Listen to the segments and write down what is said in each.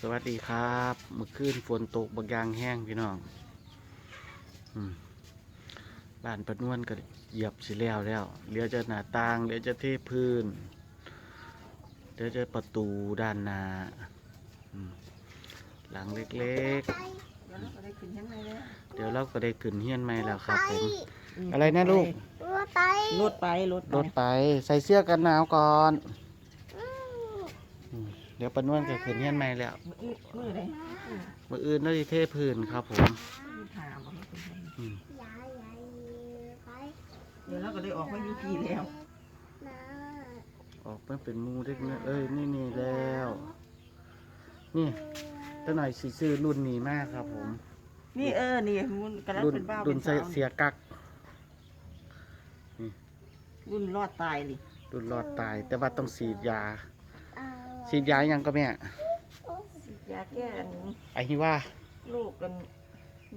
สวัสดีครับเมื่อคืนฝนตกบางยางแห้งพี่น้องอืมบ้านปะนวนก็เหยียบสิแล้วแล้วเหลือจะหน้าต่างเหลือจะเทพื้นเหลือจะประตูด้านหน้าอืมหลังเล็กเดี๋ยวเราก็ได้ขึ้นยังไงแล้วๆเดี๋ยวเราก็ได้ขึ้นเฮียนใหม่แล้วครับผมอะไรนะลูกรถไปรถไปรถรถไปใส่เสื้อกันหนาวก่อนอืม เดี๋ยวปะนวนก็ขึ้นเฮียนใหม่แล้ว มืออื้อมือเลยมื่ออื่นเราจะเทพื้นครับผมมือถามว่ามันเป็นยังไงอืมยายยายไปเดี๋ยวเราก็ได้ออกมาอยู่พี่แล้วนะออกมาเป็นหมูเล็กน้อยเอ้ยนี่นี่แล้ว นี่ตั้งหน่อยสิซื้อรุ่นนี้มากครับผม นี่เออ นี่มันกำลังรุ่นเป็นบ้ารุ่เป็นนใส่สาวเสียกักรุ่นรอดตายนี่รุ่นรอดตาย แต่ว่าต้องฉีดยาเอา ฉีดยายังก็แม่ยาแก้อันไอฮิว่าลูกกัน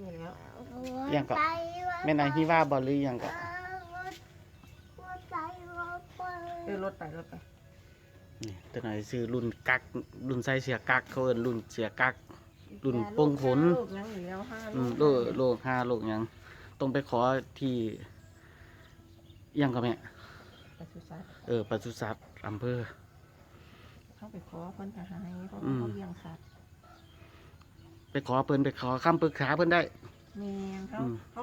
นี่แล้วยังก็ไปแม่นไอฮิว่าบอลหรือยังก็รถรถไปรถไปเออรถไปรถไปนี่ตั้งหน่อยซื้อรุ่นกักรุ่นใส่เสียกักเขาเอิ้นรุ่นเสียกักรุ่นโป่งผลลูกยังเหลือห้าอืมโลลูกโลกห้าโลกหยังต้องไปขอที่ยังก็แม่ปศุสัตว์เออปศุสัตว์อำเภอ เข้าไปขอเพิ่นทหารเพราะอืว่ามเขาเลี้ยงสัตว์ไปขอเพิ่นไปขอคำปรึกษาเพิ่นได้ แม่นเขาอืมเขา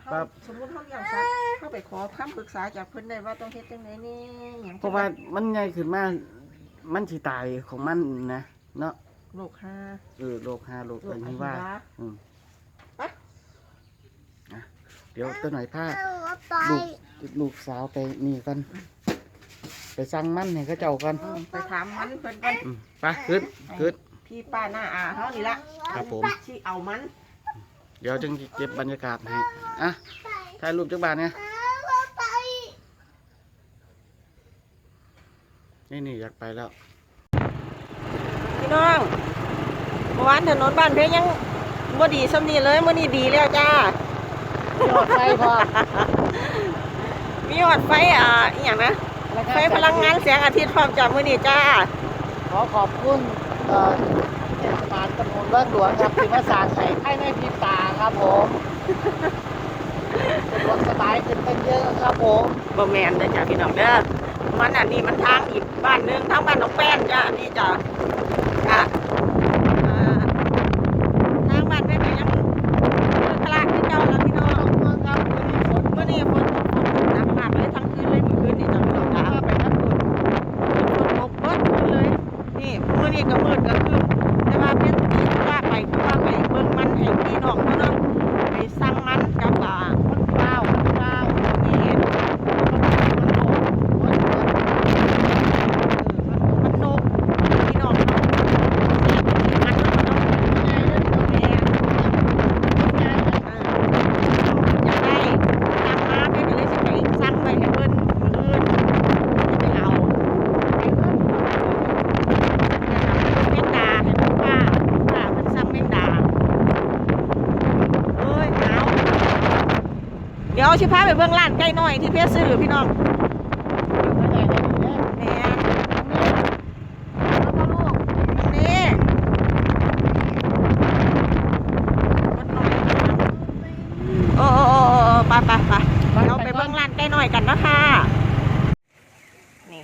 เขาครับ สมมติเขาเลี้ยงสัตว์เขาไปขอคำปรึกษาจากเพิ่นได้ว่าต้องเฮ็ดจังไดนี่หยังเพราะว่ามันใหญ่ขึ้นมามันสิตายของมันนะเนาะโรคห้าเออโรคห้าโรคโรอัคนอนี้หิว่าวาอืมไปอะเดี๋ยวตัวหน่อยผ้า เอารถไปลูกลูกสาวไปนี่กัน ไปสั่งมันให้เขาเจ้ากันอืมไปถามมันเพิ่นก่อนอืมไปขึ้นขึ้นพี่ป้าหน้าอาเฮานี่ละครับผม ที่เอามัน เดี๋ยวจึงเก็บบรรยากาศให้อะถ่ายรูปจักบาทเนี่ยเอารถไปนี่นี่อยากไปแล้ว พี่น้องเมื่อวานถนนบ้านเพชรยังบ่ดีสำนีเลยมื้อนี้ดีแล้วจ้าหอดไฟพอ มีหอดไฟอ่าอีหยังนะ ไฟพลังงานแสงอาทิตย์พร้อมจากมื้อนี้จ้า ขอขอบคุณเอ่อเทศบาลตำบลบ้านหลวงครับที่มาสร้างให้ให้ในพริบตาครับผมสะดวกสบายขึ้นเป็นเยอะครับผมบ่แม่นเด้อจ้าพี่น้องเด้อมันอันนี้มันทางอีกบ้านหนึงทางบ้านน้องแป้นจ้านี่จ้าอะอ่าทางบ้านเพชรก็ยังคือคลาดคือเก่าแล้วพี่น้อง ครับวันนี้ฝน เมื่อนี้ฝนฝนตกหนักมากเลยทั้งคืนเลยเมื่อคืนนี่จ้าพี่น้องจ้า มาไปทั้งคุณ ฝนตกเบิดคืนเลย นี่เมื่อนี้ก็มืดก็คือแต่ว่าเป็นที่ว่าไปคือว่าไปเบิ่งมันให้พี่น้องเขาเนาะไปสั่งมันกับอ่า คนเก้าคนเก้า เห็นมันโนก คนเก้า มันโนกพี่น้องเนาะมันมันเนาะแม่อยากได้สั่งมาเพิ่นก็เลยสิไปสั่งไว้ให้เพิ่นมื้ออื่นจะไปเอาให้เพิ่นแมงดาให้เพิ่นว่าว่าเพิ่นสั่งแมงดาเอ้ยหนาว เดี๋ยวสิพาไปเบิ่งร้านใกล้น้อยที่เพชรซื้อพี่น้องแม่นี่มันน้อยโอ้โอ้โอ้โอ้ไปไปไปเราไปเบิ่งร้านใกล้น้อยกันเนาะค่ะนี่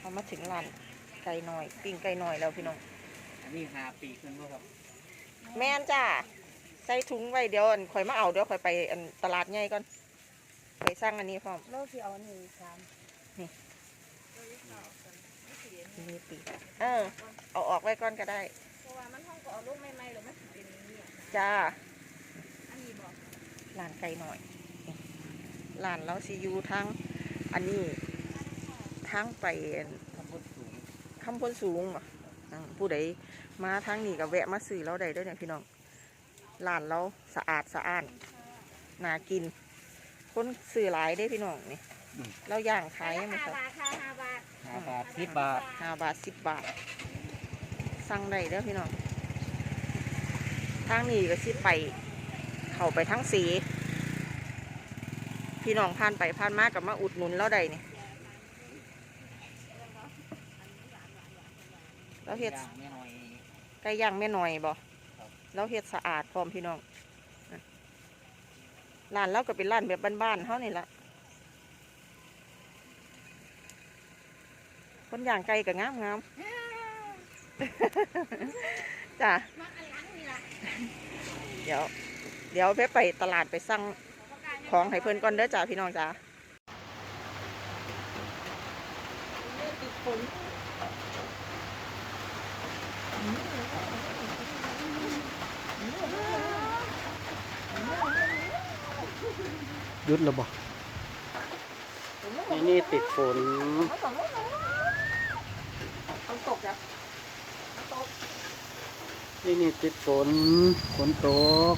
เรามาถึงร้านไก่น้อยปิ้งไก่น้อยแล้วพี่น้องอันนี้หาปีขึ้นบ่ครับ แม่นจ้าใส่ถุงไว้เดี๋ยวอันข่อยมาเอาเดี๋ยวข่อยไปอันตลาดใหญ่ก่อน ไปสั่งอันนี้พร้อมรถที่เอาหนึ่งสามมีปีกเออ เอาออกไว้ก่อนก็ได้เพราะว่ามันห้องก็เอาลูกใหม่ๆหรือมันเป็นอย่างนี้จ้าอันนี้บอกร้านไก่หน่อยนี่ร้านเราซียูทั้งอันนี้ทั้งไปอันทำบนสูงคำพ้นสูงบ่อืมผู้ใดมาทางนี้ก็แวะมาซื้อเราได้เด้วยเนี่ยพี่น้องร้านเราสะอาดสะอ้านน่ากิน คนซื้อหลายได้พี่น้องนี่เราย่างขายไหมครับบาทค่ะห้าบาทห้าบาทสิบบาทห้าบาทสิบบาท สั่งได้เด้อพี่น้องทางนี้ก็สิไป เข้าไปทั้งสี พี่น้องผ่านไปผ่านมากับมาอุดหนุนเราได้นี่เราเฮ็ดไม่หน่อย ไก่ย่างแม่หน่อยบ่แล้วเฮ็ดสะอาดพร้อมพี่น้องนะ ร้านเราก็เป็นร้านแบบบ้านๆเขานี่ละคนย่างไกลกับงามงามจ้ะมาอันหลังนี่ล่ะเดี๋ยว เดี๋ยวเพ่ไปตลาดไปสั่งของให้เพื่อนก่อนเด้อจ้าพี่น้องจ้าติดฝน ห ยุดแล้วบ่นี่นี่ติดฝนฝนตกจ้ะนี่นี่ติดฝนฝนตก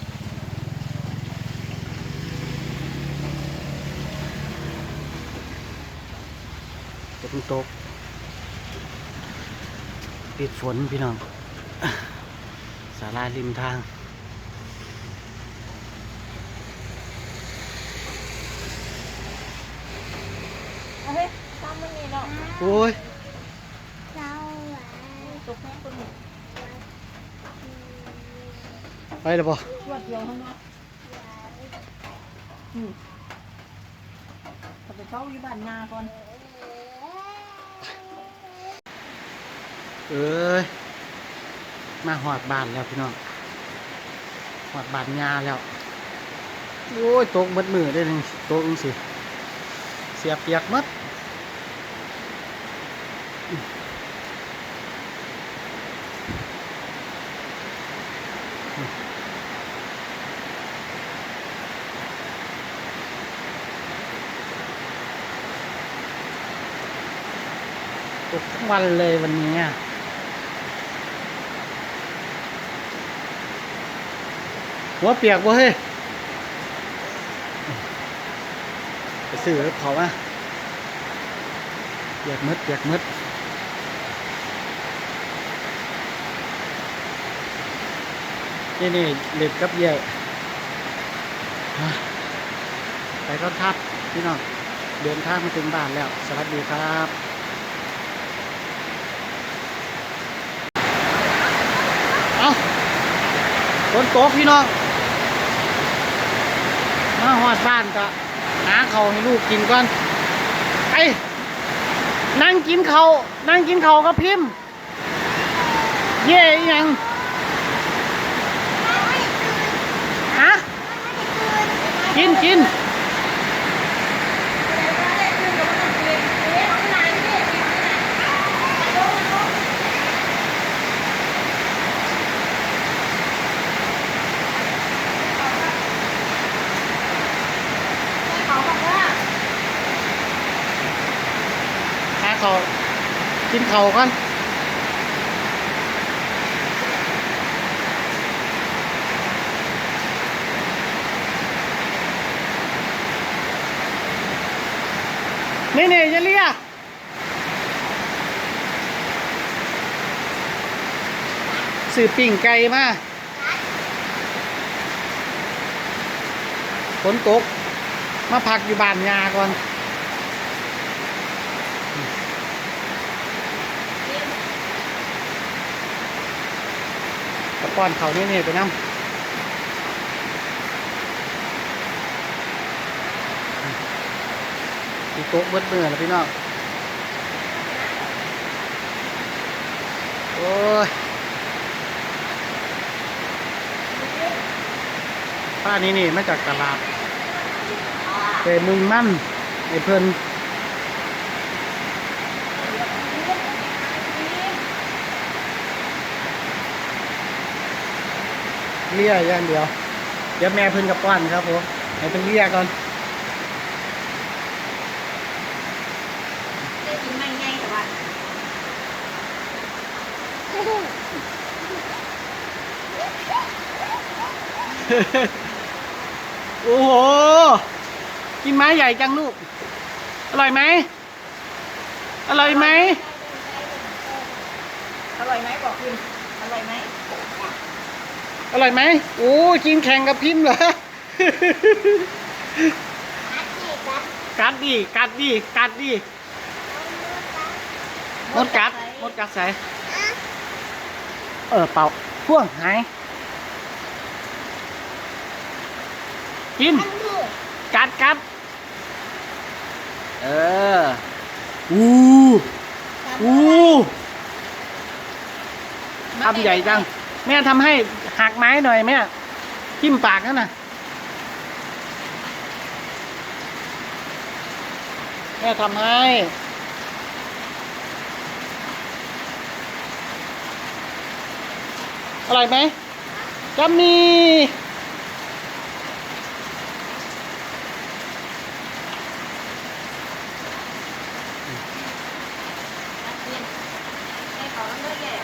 ฝนตก ติดฝนพี่น้องสาราริมทาง เอาเฮ้ยตามมันนี่เนาะ โอ้ยตกแม่คนหนึ่งไปแล้วบ่ชวดเดียวเท่านั้นอืมเขาไปเช่าอยู่บ้านนาก่อน เอ้ย มาหอดบ้านแล้วพี่น้องหอดบ้านยาแล้ว โอ้ยตกหมัดมือได้เลยตกจังสิ เสียเปียกหมัด ตกทั้งวันเลยวันนี้หัวเปียกบ่เฮ้ยไปซื้อเขามาเปียกมืดเปียกมืดนี่นี่เล็บกับเย่ไปก็ทับพี่น้องเดินทางมาถึงบ้านแล้ว สวัสดีครับ เอา ฝนตกพี่น้องมาหอดบ้านก็หาเขาให้ลูกกินก่อนไอ้นั่งกินเขานั่งกินเขาก็พิมพ์ เย่ยังฮะกินกิน กินเขาวก่อนนี่นี่อยเลียสื่อปิ่งไก่มาฝนตก มาพักอยู่บ้านยาก่อน กระป้อนเขาเนี่ยเนี่ไปน้ำตีโต๊ะเบิดเมื่อแล้วพี่น้อง โอ้ยป้านี่นี่มาจากตลาดเตมึงมั่นไอ้เพิ่น เลี่ยอย่างเดียว เดี๋ยวแม่เพิ่นกับป้อนครับผมให้เพิ่นเลี่ยก่อนได้กินไม่ง่ายแต่ว่าโอ้โห กินไม้ใหญ่จังลูก อร่อยไหม อร่อยไหม อร่อยไหมบอกคุณอร่อยไหม อร่อยไหมโอ้ยกินแข่งกับพิมพ์เหรอ กัดดิกัดดิกัดดิมดกัดมดกัดใส่เออเป่าพ่วงหายกินทั้งลูกกัดกัดเอออู้อู้ทำใหญ่จัง แม่ทำให้ หักไม้หน่อยแม่จิ้มปากนั่นน่ะแม่ทำให้อร่อยไหมจัมมี่ ให้เขาเลิกแย่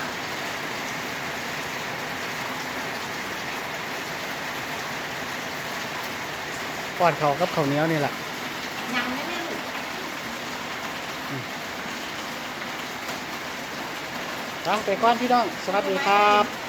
ป้อนเขากับข้าวเหนียวนี่แหละยังไม่ได้ลูกครับไปก่อนพี่น้อง สวัสดีครับ